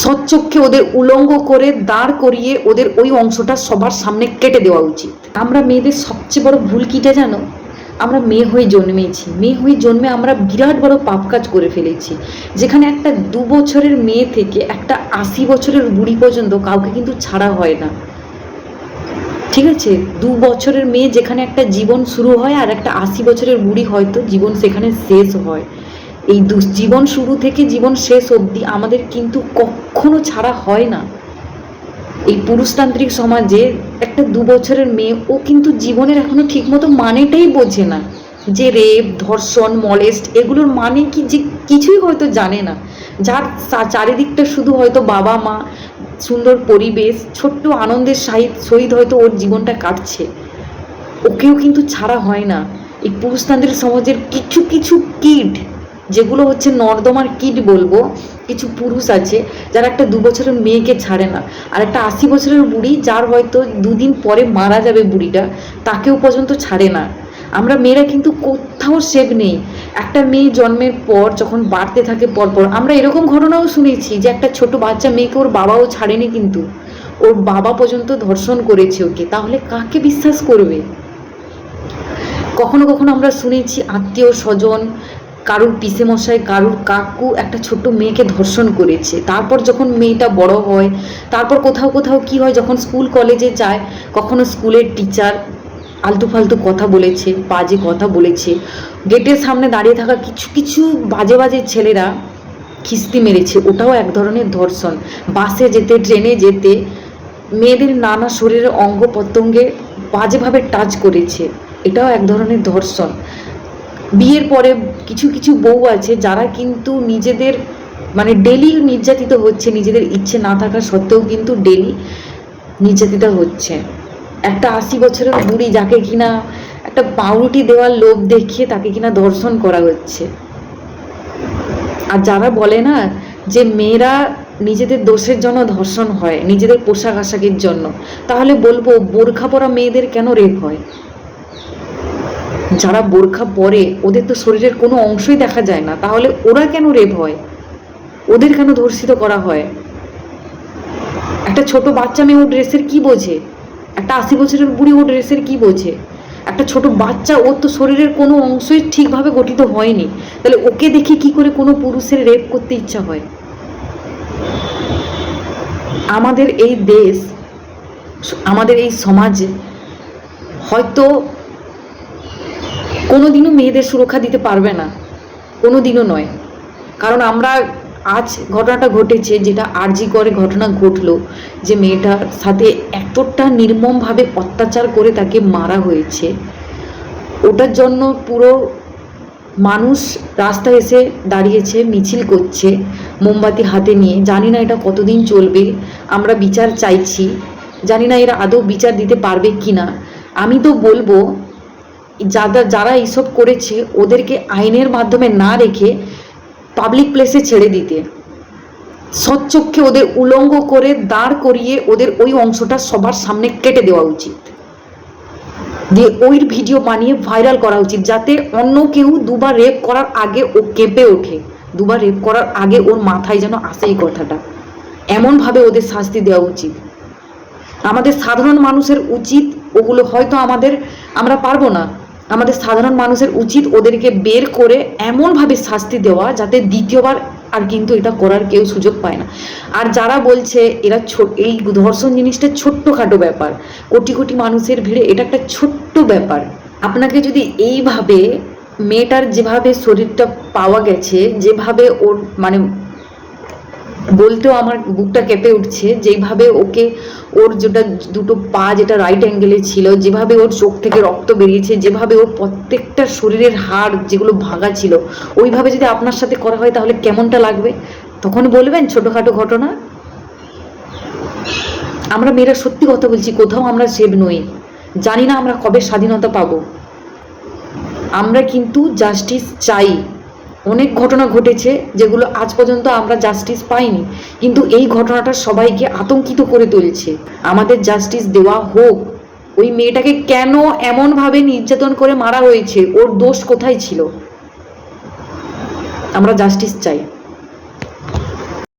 সচ্চক্ষে ওদের উলঙ্গ করে দাঁড় করিয়ে ওদের ওই অংশটা সবার সামনে কেটে দেওয়া উচিত। আমরা মেয়েদের সবচেয়ে বড় ভুল কিটা জানো? আমরা মেয়ে হয়ে জন্মেছি। মেয়ে হয়ে জন্মে আমরা বিরাট বড় পাপ কাজ করে ফেলেছি। যেখানে একটা দু বছরের মেয়ে থেকে একটা আশি বছরের বুড়ি পর্যন্ত কাউকে কিন্তু ছাড়া হয় না। ঠিক আছে? দু বছরের মেয়ে যেখানে একটা জীবন শুরু হয় আর একটা আশি বছরের বুড়ি হয়তো জীবন সেখানে শেষ হয়। এই জীবন শুরু থেকে জীবন শেষ অবধি আমাদের কিন্তু কখনো ছাড়া হয় না। এই পুরুষতান্ত্রিক সমাজে একটা দু বছরের মেয়ে, ও কিন্তু জীবনের এখনও ঠিকমতো মানেটাই বোঝে না। যে রেপ, ধর্ষণ, মলেস্ট এগুলোর মানে কি যে কিছুই হয়তো জানে না। যার চারিদিকটা শুধু হয়তো বাবা মা, সুন্দর পরিবেশ, ছোট্ট আনন্দের সহিত সহিত হয়তো ওর জীবনটা কাটছে। ওকেও কিন্তু ছাড়া হয় না। এই পুরুষতান্ত্রিক সমাজের কিছু কিছু কিড যেগুলো হচ্ছে নর্দমার কিট বলব, কিছু পুরুষ আছে যারা একটা দু বছরের মেয়েকে ছাড়ে না। আর একটা আশি বছরের বুড়ি যার হয়তো দুদিন পরে মারা যাবে বুড়িটা, তাকেও পর্যন্ত ছাড়ে না। আমরা মেয়েরা কিন্তু কোথাও সেভ নেই। একটা মেয়ে জন্মের পর যখন বাড়তে থাকে পরপর, আমরা এরকম ঘটনাও শুনেছি যে একটা ছোট বাচ্চা মেয়েকে ওর বাবাও ছাড়েনি কিন্তু। ওর বাবা পর্যন্ত ধর্ষণ করেছে ওকে। তাহলে কাকে বিশ্বাস করবে? কখনো কখনো আমরা শুনেছি আত্মীয় স্বজন কারুর পিসে মশাই, কারুর কাকু একটা ছোট্ট মেয়েকে ধর্ষণ করেছে। তারপর যখন মেয়েটা বড় হয়, তারপর কোথাও কোথাও কি হয়, যখন স্কুল, কলেজে যায়, কখনো স্কুলের টিচার আলতু ফালতু কথা বলেছে, বাজে কথা বলেছে। গেটের সামনে দাঁড়িয়ে থাকা কিছু কিছু বাজে বাজে ছেলেরা খিস্তি মেরেছে। ওটাও এক ধরনের ধর্ষণ। বাসে যেতে, ট্রেনে যেতে মেয়েদের নানা শরীরের অঙ্গ প্রত্যঙ্গে বাজেভাবে টাচ করেছে। এটাও এক ধরনের ধর্ষণ। বিয়ের পরে কিছু কিছু বউ আছে যারা কিন্তু নিজেদের মানে ডেলি নির্যাতিত হচ্ছে, নিজেদের ইচ্ছে না থাকা সত্ত্বেও কিন্তু ডেলি নির্যাতিত হচ্ছে। একটা আশি বছরের বুড়ি যাকে কিনা একটা পাউরুটি দেওয়ার লোভ দেখিয়ে তাকে কিনা ধর্ষণ করা হচ্ছে। আর যারা বলে না যে মেয়েরা নিজেদের দোষের জন্য ধর্ষণ হয়, নিজেদের পোশাক আশাকের জন্য, তাহলে বলব বোরখা পরা মেয়েদের কেন রেপ হয়? যারা বোরখা পরে ওদের তো শরীরের কোনো অংশই দেখা যায় না, তাহলে ওরা কেন রেপ হয়? ওদের কেন ধর্ষিত করা হয়? একটা ছোট বাচ্চা মেয়ে ও ড্রেসের কি বোঝে? একটা আশি বছরের বুড়ি ও ড্রেসের কি বোঝে? একটা ছোট বাচ্চা ওর তো শরীরের কোনো অংশই ঠিকভাবে গঠিত হয়নি, তাহলে ওকে দেখে কি করে কোনো পুরুষের রেপ করতে ইচ্ছা হয়? আমাদের এই দেশ, আমাদের এই সমাজে হয়তো কোনোদিনও মেয়েদের সুরক্ষা দিতে পারবে না। কোনো দিনও নয়। কারণ আমরা আজ ঘটনাটা ঘটেছে, যেটা আরজি করে ঘটনা ঘটলো, যে মেয়েটার সাথে এতটা নির্মমভাবে অত্যাচার করে তাকে মারা হয়েছে। ওটার জন্য পুরো মানুষ রাস্তায় এসে দাঁড়িয়েছে, মিছিল করছে মোমবাতি হাতে নিয়ে। জানি না এটা কতদিন চলবে। আমরা বিচার চাইছি। জানি না এরা আদৌ বিচার দিতে পারবে কি না আমি তো বলব যারা যারা এইসব করেছে, ওদেরকে আইনের মাধ্যমে না রেখে পাবলিক প্লেসে ছেড়ে দিতে। সচ্চক্ষে ওদের উলঙ্গ করে দাঁড় করিয়ে ওদের ওই অংশটা সবার সামনে কেটে দেওয়া উচিত। দিয়ে ওই ভিডিও বানিয়ে ভাইরাল করা উচিত, যাতে অন্য কেউ দুবার রেপ করার আগে ও কেঁপে ওঠে। দুবার রেপ করার আগে ওর মাথায় যেন আসে এই কথাটা। এমনভাবে ওদের শাস্তি দেওয়া উচিত। আমাদের সাধারণ মানুষের উচিত ওগুলো হয়তো আমাদের, আমরা পারব না। আমাদের সাধারণ মানুষের উচিত ওদেরকে বের করে এমনভাবে শাস্তি দেওয়া যাতে দ্বিতীয়বার আর কিন্তু এটা করার কেউ সুযোগ পায় না। আর যারা বলছে, এরা এই ধর্ষণ জিনিসটা ছোট্টখাটো ব্যাপার। কোটি কোটি মানুষের ভিড়ে এটা একটা ছোট্ট ব্যাপার। আপনাকে যদি এইভাবে মেয়েটার যেভাবে শরীরটা পাওয়া গেছে, যেভাবে ওর মানে বলতেও আমার বুকটা কেঁপে উঠছে যেভাবে ওকে ওর যেটা দুটো পা যেটা রাইট অ্যাঙ্গেলে ছিল, যেভাবে ওর চোখ থেকে রক্ত বেরিয়েছে, যেভাবে ওর প্রত্যেকটা শরীরের হাড় যেগুলো ভাঙা ছিল, ওইভাবে যদি আপনার সাথে করা হয় তাহলে কেমনটা লাগবে? তখন বলবেন ছোটোখাটো ঘটনা। আমরা মেয়েরা সত্যি কথা বলছি, কোথাও আমরা সেভ নই। জানি না আমরা কবে স্বাধীনতা পাবো। আমরা কিন্তু জাস্টিস চাই। অনেক ঘটনা ঘটেছে যেগুলো আজ পর্যন্ত আমরা জাস্টিস পাইনি। কিন্তু এই ঘটনাটা সবাইকে আতঙ্কিত করে তুলছে। আমাদের জাস্টিস দেওয়া হোক, ওই মেয়েটাকে কেন এমনভাবে নির্যাতন করে মারা হয়েছে? ওর দোষ কোথায় ছিল? আমরা জাস্টিস চাই।